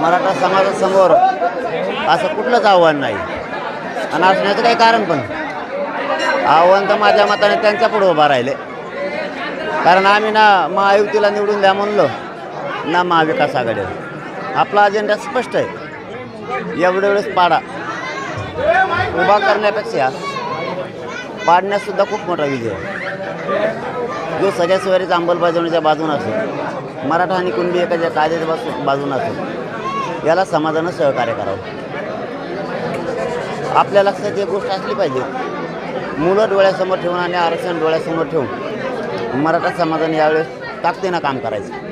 मराठा समाजासमोर असं कुठलंच आव्हान नाही. आणि असण्याचं काही कारण पण. आव्हान तर माझ्या मताने त्यांच्या पुढे उभा राहिले. कारण आम्ही ना महायुतीला निवडून द्या म्हणलो ना महाविकास आघाडी आपला अजेंडा स्पष्ट आहे. एवढ्या वेळेस पाडा. उभा करण्यापेक्षा पाडण्यासुद्धा खूप मोठा विजय आहे. जो सगळ्या सोयरीच्या अंमलबजावणीच्या बाजून असो मराठा आणि कुणबी एकाच्या कायद्याच्या बाजू बाजून असो याला समाजानं सहकार्य करावं. आपल्या लक्षात एक गोष्ट असली पाहिजे. मुलं डोळ्यासमोर ठेवून आणि आरक्षण डोळ्यासमोर ठेवून मराठा समाजाने यावेळेस ताकदीनं काम करायचं.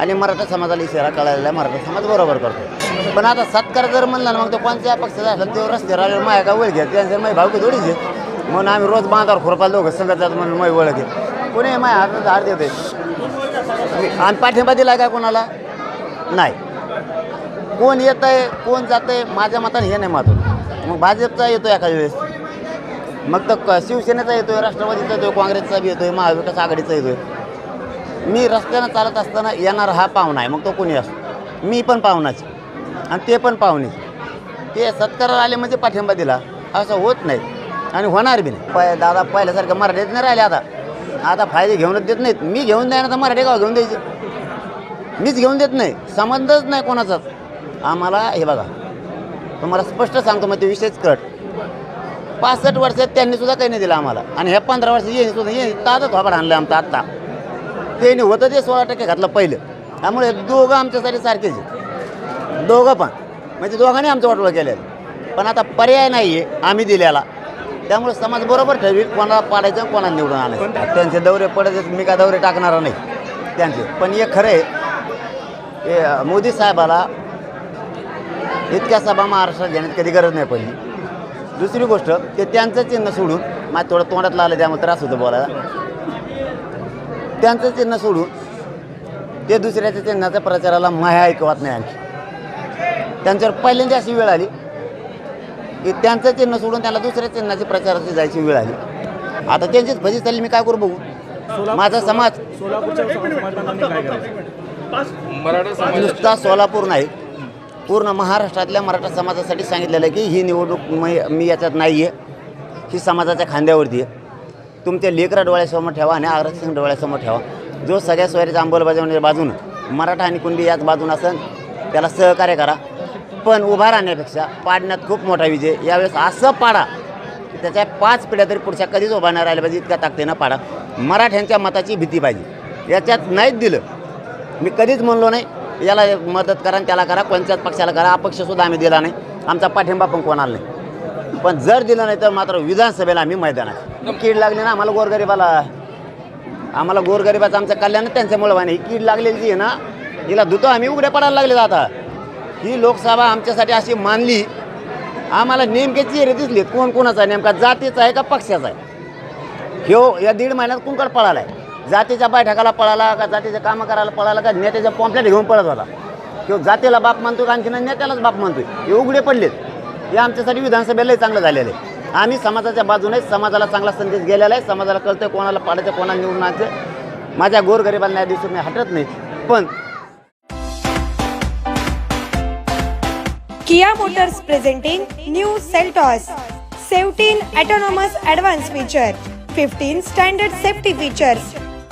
आणि मराठा समाजाला इशारा कळायला मराठा समाज बरोबर करतो पण आता सत्कार जर म्हणला ना मग तो कोणत्या पक्षाचा असला तो रस्त्यावर आल्यावर माया का वळ घ्या त्यांच्या माझी भावकी थोडीच घेत म्हणून आम्ही रोज बांधावर खुरपाल दोघं संगत जात म्हणून माझी वळ घेत कोणी माझ्या हातात हार देते आणि पाठिंबा दिला का कोणाला? नाही. कोण येत आहे कोण जात आहे माझ्या मताने हे नाही महत्त्व मग भाजपचा येतो एखाद्या वेळेस. मग तर क- शिवसेनेचा येतोय राष्ट्रवादीचा येतोय काँग्रेसचा बी येतोय महाविकास आघाडीचा येतोय. मी रस्त्यानं चालत असताना येणार हा पाहुणा आहे मग तो कोणी असतो? मी पण पाहुणाच आणि ते पण पाहुणे ते सत्काराला आले म्हणजे पाठिंबा दिला. असं होत नाही. आणि होणार बी नाही. पाय दादा पहिल्यासारखं मराठीत नाही राहिले आता. आता फायदे घेऊनच देत नाहीत. मी घेऊन द्यायला तर मराठी गाव घेऊन द्यायचे. मीच घेऊन देत नाही. संबंधच नाही कोणाचाच. आम्हाला हे बघा. तुम्हाला स्पष्ट सांगतो मग ते विषयच कट. पासष्ट वर्षात त्यांनी सुद्धा काही नाही दिलं आम्हाला. आणि ह्या पंधरा वर्ष येईन सुद्धा येईन ताजच थोबाड आणलं आमचं आत्ता. त्यांनी होतं ते सोळा टक्के घातलं पहिलं. त्यामुळे दोघं आमच्यासाठी सारखेच आहे दोघं पण. म्हणजे दोघांनी आमचं वाटोळं केलं पण आता पर्याय नाही आहे आम्ही दिल्याला त्यामुळे समाज बरोबर ठरवेल कोणाला पाडायचं कोणाला निवडून आणायचं. त्यांचे दौरे पडत मी काय दौरे टाकणार नाही. त्यांचे. पण हे खरं आहे. मोदी साहेबाला इतक्या सभा महाराष्ट्रात घेण्यात कधी गरज नाही पडली. दुसरी गोष्ट ते त्यांचं चिन्ह सोडून माझ्या थोडं तोंडात आलं त्यामुळे त्रास होतो बोलायला. त्यांचं चिन्ह सोडून ते दुसऱ्याच्या चिन्हाच्या प्रचाराला माया ऐकवत नाही आणखी. त्यांच्यावर पहिल्यांदा अशी वेळ आली की त्यांचं चिन्ह सोडून त्याला दुसऱ्या चिन्हाची प्रचाराची जायची वेळ आली. आता त्यांचीच फजी चालली मी काय करू बघू? माझा समाज नुसता सोलापूर नाही पूर्ण महाराष्ट्रातल्या मराठा समाजासाठी सांगितलेलं आहे की ही निवडणूक मी मी याच्यात नाही आहे ही समाजाच्या खांद्यावरती आहे. तुमच्या लेकरा डोळ्यासमोर ठेवा आणि आरक्षण डोळ्यासमोर ठेवा. जो सगळ्या स्वारीचा अंमलबजावणीच्या बाजूनं मराठा आणि कुणबी याच बाजून असेल त्याला सहकार्य करा. पण उभा राहण्यापेक्षा पाडण्यात खूप मोठा विजय. यावेळेस असं पाडा की त्याच्या पाच पिढ्या तरी पुढच्या कधीच उभा नाही राहिल्या पाहिजे इतक्या ताकदीनं पाडा. मराठ्यांच्या मताची भीती पाहिजे. याच्यात नाहीच दिलं. मी कधीच म्हणलो नाही. याला मदत करा आणि त्याला करा कोणत्याच पक्षाला करा अपक्षसुद्धा आम्ही दिला नाही. आमचा पाठिंबा पण कोणाला नाही. पण जर दिलं नाही तर मात्र विधानसभेला आम्ही मैदानात कीड लागली ना आम्हाला गोरगरिबाला. आम्हाला गोरगरिबाचं आमचं कल्याण त्यांच्यामुळे वाणी ही कीड लागलेली जी आहे ना हिला धुतो आम्ही उघड्या पडायला लागले आता. ही लोकसभा आमच्यासाठी अशी मानली. आम्हाला नेमके चेहरे दिसले कोण कोणाचा आहे नेमका जातीचा आहे का पक्षाचा आहे. ह्यो या दीड महिन्यात कुंकड पळाला आहे जातीच्या बैठकाला पळाला का जातीचे कामं करायला पळाला का नेत्याच्या पॉम्पलेट घेऊन पळत होता? किंवा जातीला बाप मानतो का आणखीन नेत्यालाच बाप मानतोय हे उघडे पडलेत. हे आमच्यासाठी विधानसभेलाही चांगलं झालेलं आहे. आम्ही समाजाच्या बाजूने समाजाला चांगला संदेश गेलेला आहे. समाजाला कळतं कोणाला पाडायचं कोणाला निवडून आणायचं. माझ्या गोरगरिबांना या दिवशी मी हटत नाही. पण Kia motors presenting new Seltos. Seventeen autonomous advanced feature fifteen standard safety features